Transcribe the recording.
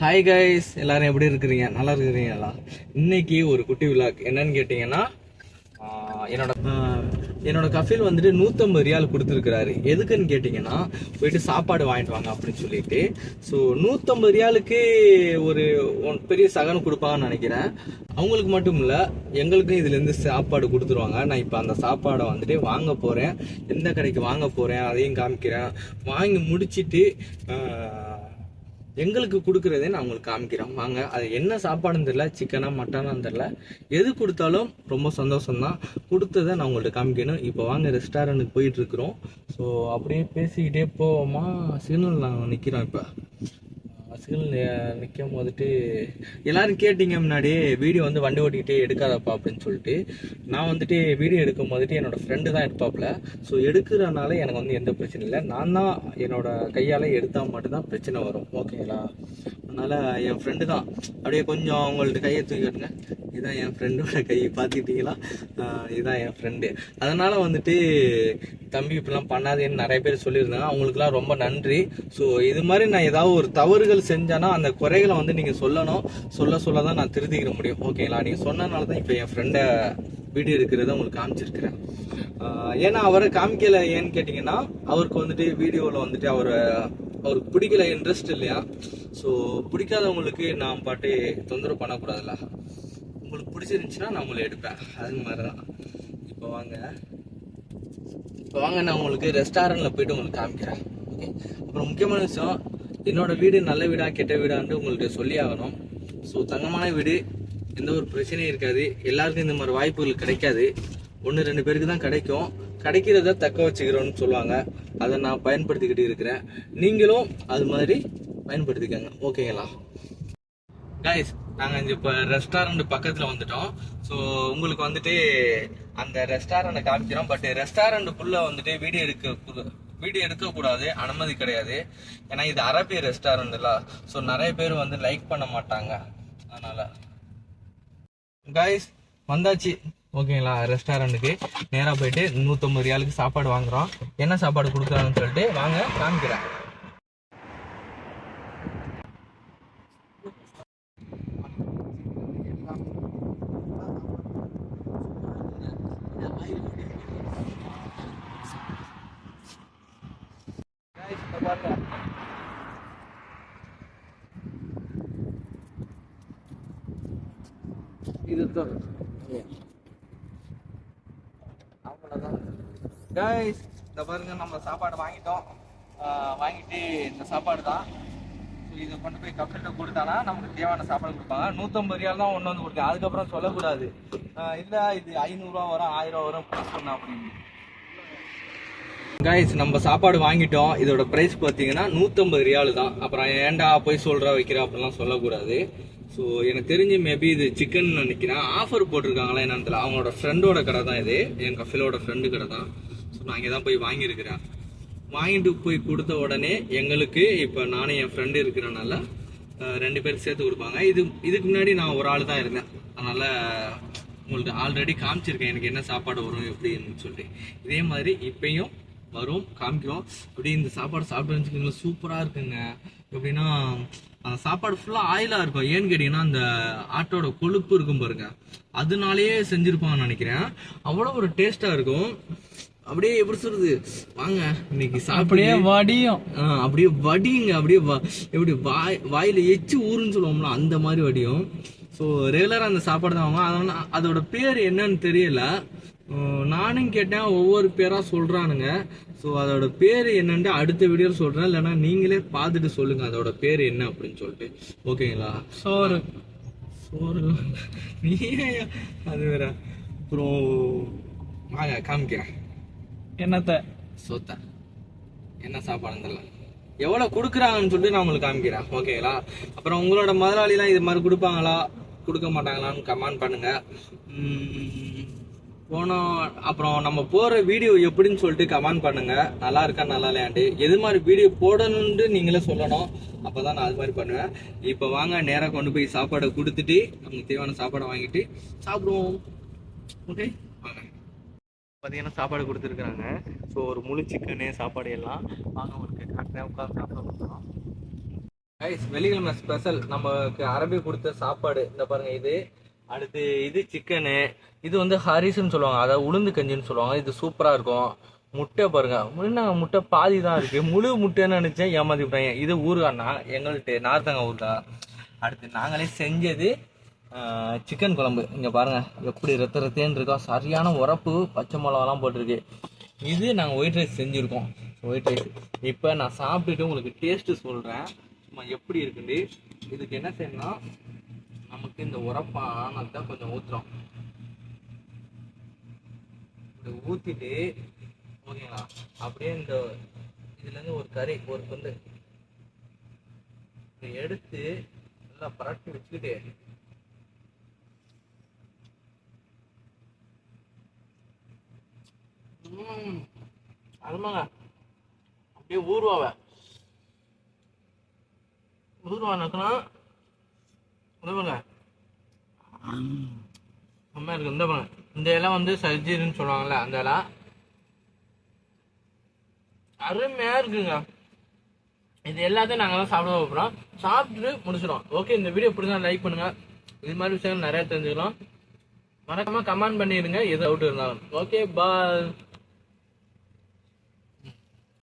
Hi guys எல்லாரும் எப்படி இருக்கிறீங்க? நல்லா இருக்கிறீங்களா? இன்னைக்கு ஒரு குட்டி விழாக் என்னன்னு கேட்டிங்கன்னா என்னோட என்னோட கஃபில் வந்துட்டு நூற்றம்பது ரியால் கொடுத்துருக்கிறாரு. எதுக்குன்னு கேட்டிங்கன்னா போயிட்டு சாப்பாடு வாங்கிட்டு வாங்க அப்படின்னு சொல்லிட்டு. ஸோ நூற்றம்பது ரியாலுக்கு ஒரு ஒன்- பெரிய சகனம் கொடுப்பாங்கன்னு நினைக்கிறேன். அவங்களுக்கு மட்டும் இல்லை எங்களுக்கும் இதுலேருந்து சாப்பாடு கொடுத்துருவாங்க. நான் இப்போ அந்த சாப்பாடை வந்துட்டு வாங்க போகிறேன் எந்த கடைக்கு வாங்க போகிறேன் அதையும் காமிக்கிறேன். வாங்கி முடிச்சிட்டு எங்களுக்கு கொடுக்குறதே நான் உங்களுக்கு காமிக்கிறேன். வாங்க அது என்ன சாப்பாடுன்னு தெரில சிக்கனா மட்டனான்னு தெரியல. எது கொடுத்தாலும் ரொம்ப சந்தோஷம் தான் கொடுத்ததை நான் உங்கள்கிட்ட காமிக்கணும். இப்போ வாங்க ரெஸ்டாரண்ட்டுக்கு போயிட்டுருக்குறோம் ஸோ அப்படியே பேசிக்கிட்டே போவோமா? சிக்னல் நாங்கள் நிற்கிறோம் இப்போ. சிக்னல் நிற்கும் வந்துட்டு எல்லாரும் கேட்டீங்க முன்னாடி வீடியோ வந்து வண்டி ஓட்டிக்கிட்டே எடுக்காதப்பா அப்படின்னு சொல்லிட்டு. நான் வந்துட்டு வீடியோ எடுக்கும் வந்துட்டு என்னோடய ஃப்ரெண்டு தான் எடுப்பாப்புல ஸோ எடுக்கிறனால எனக்கு வந்து எந்த பிரச்சனையும் இல்லை. நான் தான் என்னோட கையால் எடுத்தால் மட்டும்தான் பிரச்சனை வரும். ஓகேங்களா அதனால என் ஃப்ரெண்டு தான். அப்படியே கொஞ்சம் அவங்கள்ட்ட கையை தூக்கி காட்டுங்க. இதான் என் ஃப்ரெண்டோட கை. பார்த்துக்கிட்டீங்களா? இதுதான் என் ஃப்ரெண்டு அதனால் வந்துட்டு தம்பி இப்படிலாம் பண்ணாதேன்னு நிறைய பேர் சொல்லியிருந்தாங்க. அவங்களுக்குலாம் ரொம்ப நன்றி. ஸோ இது மாதிரி நான் ஏதாவது ஒரு தவறுகள் செஞ்சேன்னா அந்த குறைகளை வந்து நீங்கள் சொல்லணும். சொல்ல சொல்ல தான் நான் திருத்திக்கிற முடியும். ஓகேங்களா நீங்கள் சொன்னதுனால தான் இப்போ என் ஃப்ரெண்டை வீடியோ எடுக்கிறத உங்களுக்கு காமிச்சிருக்கிறேன். ஏன்னா அவரை காமிக்கல ஏன்னு கேட்டிங்கன்னா அவருக்கு வந்துட்டு வீடியோவில் வந்துட்டு அவரை அவருக்கு பிடிக்கல இன்ட்ரெஸ்ட் இல்லையா? ஸோ பிடிக்காதவங்களுக்கு நான் பாட்டு தொந்தரவு பண்ணக்கூடாதுல்ல. உங்களுக்கு பிடிச்சிருந்துச்சுன்னா நான் உங்களை எடுப்பேன். அது மாதிரி தான் இப்போ வாங்க. இப்போ வாங்க நான் உங்களுக்கு ரெஸ்டாரண்ட்டில் போயிட்டு உங்களுக்கு காமிக்கிறேன். ஓகே அப்புறம் முக்கியமான விஷயம் என்னோட வீடு நல்ல வீடா கெட்ட வீடான்னு உங்களுக்கு சொல்லி ஆகணும். ஸோ தங்கமான வீடு எந்த ஒரு பிரச்சனையும் இருக்காது. எல்லாருக்கும் இந்த மாதிரி வாய்ப்புகள் கிடைக்காது. ஒன்று ரெண்டு பேருக்கு தான் கிடைக்கும். கிடைக்கிறத தக்க வச்சுக்கிறோன்னு சொல்லுவாங்க. அதை நான் பயன்படுத்திக்கிட்டு இருக்கிறேன். நீங்களும் அது மாதிரி பயன்படுத்திக்கங்க. ஓகேங்களா? கைஸ் நாங்கள் இங்கே இப்போ ரெஸ்டாரண்ட் பக்கத்தில் வந்துட்டோம். ஸோ உங்களுக்கு வந்துட்டு அந்த ரெஸ்டாரண்ட்டை காமிக்கிறோம். பட் ரெஸ்டாரண்ட்டுக்குள்ளே வந்துட்டு வீடியோ எடுக்க வீடியோ எடுக்கக்கூடாது. அனுமதி கிடையாது. ஏன்னா இது அரபிய ரெஸ்டாரண்ட் ஸோ நிறைய பேர் வந்து லைக் பண்ண மாட்டாங்க. அதனால் கைஸ் வந்தாச்சு. ஓகேங்களா? ரெஸ்டாரண்ட்டுக்கு நேரா போயிட்டு நூற்றம்பது ரியாலுக்கு சாப்பாடு வாங்குறோம். என்ன சாப்பாடு கொடுக்குறாங்கன்னு சொல்லிட்டு வாங்க காமிக்கிறேன். இதுதான். அவ்வளோதான் கைஸ் இந்த பாருங்க நம்ம சாப்பாடு வாங்கிட்டோம். வாங்கிட்டு இந்த சாப்பாடு தான் ஸோ இதை கொண்டு போய் கப்பல்கிட்ட கொடுத்தானா நமக்கு தேவையான சாப்பாடு கொடுப்பாங்க. நூற்றம்பது ரூபாய் தான் ஒன்று வந்து கொடுத்தேன் அதுக்கப்புறம் சொல்லக்கூடாது. இல்லை இது ஐநூறுரூவா வரும் ஆயிரம் வரும் ப்ளஸ் பண்ண அப்படின்னு கைஸ் நம்ம சாப்பாடு வாங்கிட்டோம். இதோட ப்ரைஸ் பார்த்தீங்கன்னா நூற்றம்பது ரியாலு தான். அப்புறம் ஏன்டா போய் சொல்கிறா வைக்கிற அப்படிலாம் சொல்லக்கூடாது. ஸோ எனக்கு தெரிஞ்சு மேபி இது சிக்கன் நினைக்கிறேன். ஆஃபர் போட்டிருக்காங்களா என்னன்னு தெரியல. அவங்களோட ஃப்ரெண்டோட கடை தான் இது. என் கஃபிலோட ஃப்ரெண்டு கடை தான். ஸோ நான் இங்கே தான் போய் வாங்கியிருக்கிறேன். வாங்கிட்டு போய் கொடுத்த உடனே எங்களுக்கு இப்போ நானும் என் ஃப்ரெண்டு இருக்கிறனால ரெண்டு பேரும் சேர்த்து கொடுப்பாங்க. இது இதுக்கு முன்னாடி நான் ஒரு ஆள் தான் இருந்தேன். அதனால் உங்களுக்கு ஆல்ரெடி காமிச்சிருக்கேன். எனக்கு என்ன சாப்பாடு வரும் எப்படின்னு சொல்லிட்டு. இதே மாதிரி இப்பயும் வரும் காமிக்கிறோம். அப்படி இந்த சாப்பாடு சாப்பிட்டு வச்சுக்கோங்களேன். சூப்பராக இருக்குங்க. எப்படின்னா அந்த சாப்பாடு ஃபுல்லாக ஆயிலாக இருக்கும். ஏன்னு கேட்டிங்கன்னா அந்த ஆட்டோட கொழுப்பு இருக்கும் பாருங்க. அதனாலேயே செஞ்சுருப்பாங்கன்னு நினைக்கிறேன். அவ்வளோ ஒரு டேஸ்ட்டாக இருக்கும். அப்படியே எப்படி சொல்றது? வாங்க இன்னைக்கு சாப்பிடியே வடியும். அப்படியே வடியுங்க. அப்படியே எப்படி வாய் வாயில எச்சு ஊருன்னு சொல்லுவோம்ல அந்த மாதிரி வடியும். ஸோ ரெகுலராக அந்த சாப்பாடு தான் வாங்க அதனால அதோட பேர் என்னன்னு தெரியல. நானும் கேட்டேன். ஒவ்வொரு பேராக சொல்கிறானுங்க ஸோ அதோட பேர் என்னன்ட்டு அடுத்த வீடியோவில் சொல்கிறேன் இல்லைன்னா நீங்களே பார்த்துட்டு சொல்லுங்கள் அதோட பேர் என்ன அப்படின்னு சொல்லிட்டு. ஓகேங்களா? சோறு. சோறு. நீ அது வேற? அப்புறம் வாங்க காமிக்கிறேன். என்னத்த? சோத்த. என்ன சாப்பாடுன்னு தெரியல. எவ்வளவு கொடுக்குறாங்கன்னு சொல்லிட்டு நான் உங்களுக்கு காமிக்கிறேன். ஓகேங்களா? அப்புறம் உங்களோட முதலாளிலாம் இது மாதிரி கொடுப்பாங்களா? கொடுக்க மாட்டாங்களான்னு கமெண்ட் பண்ணுங்க. உம், போனோம் அப்புறம் நம்ம போற வீடியோ எப்படின்னு சொல்லிட்டு கமெண்ட் பண்ணுங்க. நல்லா இருக்கா நல்லா இல்லையாண்டு எது மாதிரி வீடியோ போடணும்னு நீங்களே சொல்லணும். அப்பதான் நான் அது மாதிரி பண்ணுவேன். இப்போ வாங்க நேரா கொண்டு போய் சாப்பாடை கொடுத்துட்டு நமக்கு தேவையான சாப்பாடை வாங்கிட்டு சாப்பிடுவோம். ஓகே வாங்க. பார்த்தீங்கன்னா சாப்பாடு கொடுத்துருக்குறாங்க. ஸோ ஒரு முழு சிக்கனு சாப்பாடு எல்லாம் வாங்க உங்களுக்கு காட்டுறேன் உட்காந்து சாப்பிட கொடுக்குறோம் கைஸ் வெள்ளிக்கிழமை ஸ்பெஷல் நமக்கு அரபி கொடுத்த சாப்பாடு. இந்த பாருங்க இது. அடுத்து இது சிக்கனு இது வந்து ஹரிஸ்ன்னு சொல்லுவாங்க. அதாவது உளுந்து கஞ்சின்னு சொல்லுவாங்க. இது சூப்பரா இருக்கும். முட்டை பாருங்க. என்ன முட்டை பாதி தான் இருக்கு. முழு முட்டைன்னு நினைச்சேன். ஏமாத்தி விட்டாங்க. இது ஊருகாண்ணா எங்கள்கிட்ட நார்த்தங்க ஊருகா அடுத்து நாங்களே செஞ்சது சிக்கன் குழம்பு. இங்க பாருங்க. எப்படி ரத்த ரத்தேன்னு இருக்கா. சரியான உரப்பு பச்சை மிளகாலாம் போட்டிருக்கு. இது நாங்கள் ஒயிட் ரைஸ் செஞ்சுருக்கோம். ஒயிட் ரைஸ் இப்போ நான் சாப்பிட்டுட்டு உங்களுக்கு டேஸ்ட்டு சொல்கிறேன் சும்மா எப்படி இருக்குண்டு இதுக்கு என்ன செய்யணும்னா நமக்கு இந்த உரப்பானதை கொஞ்சம் ஊற்றுறோம் இப்படி ஊற்றிட்டு ஓகேங்களா? அப்படியே இந்த இதுலேருந்து ஒரு கறி ஒரு பந்து எடுத்து நல்லா பரட்டி வச்சுக்கிட்டு ம், அப்படியே ஊர்வாவ ஊறுவா உதவுங்க. செம்மையா இந்த பாருங்க இந்த இலை வந்து சர்ஜரின்னு சொல்லுவாங்கல்ல அந்த இலை. அருமையா இருக்குங்க. இது எல்லாத்தையும் நாங்கள் தான் சாப்பிட போகிறோம் சாப்பிட்டுட்டு முடிச்சிடும் ஓகே இந்த வீடியோ பிடிச்சா லைக் பண்ணுங்க. இது மாதிரி விஷயங்கள் நிறைய தெரிஞ்சுக்கலாம். மறக்காம கமெண்ட் பண்ணிடுங்க எது அவுட் இருந்தாலும். Okay bye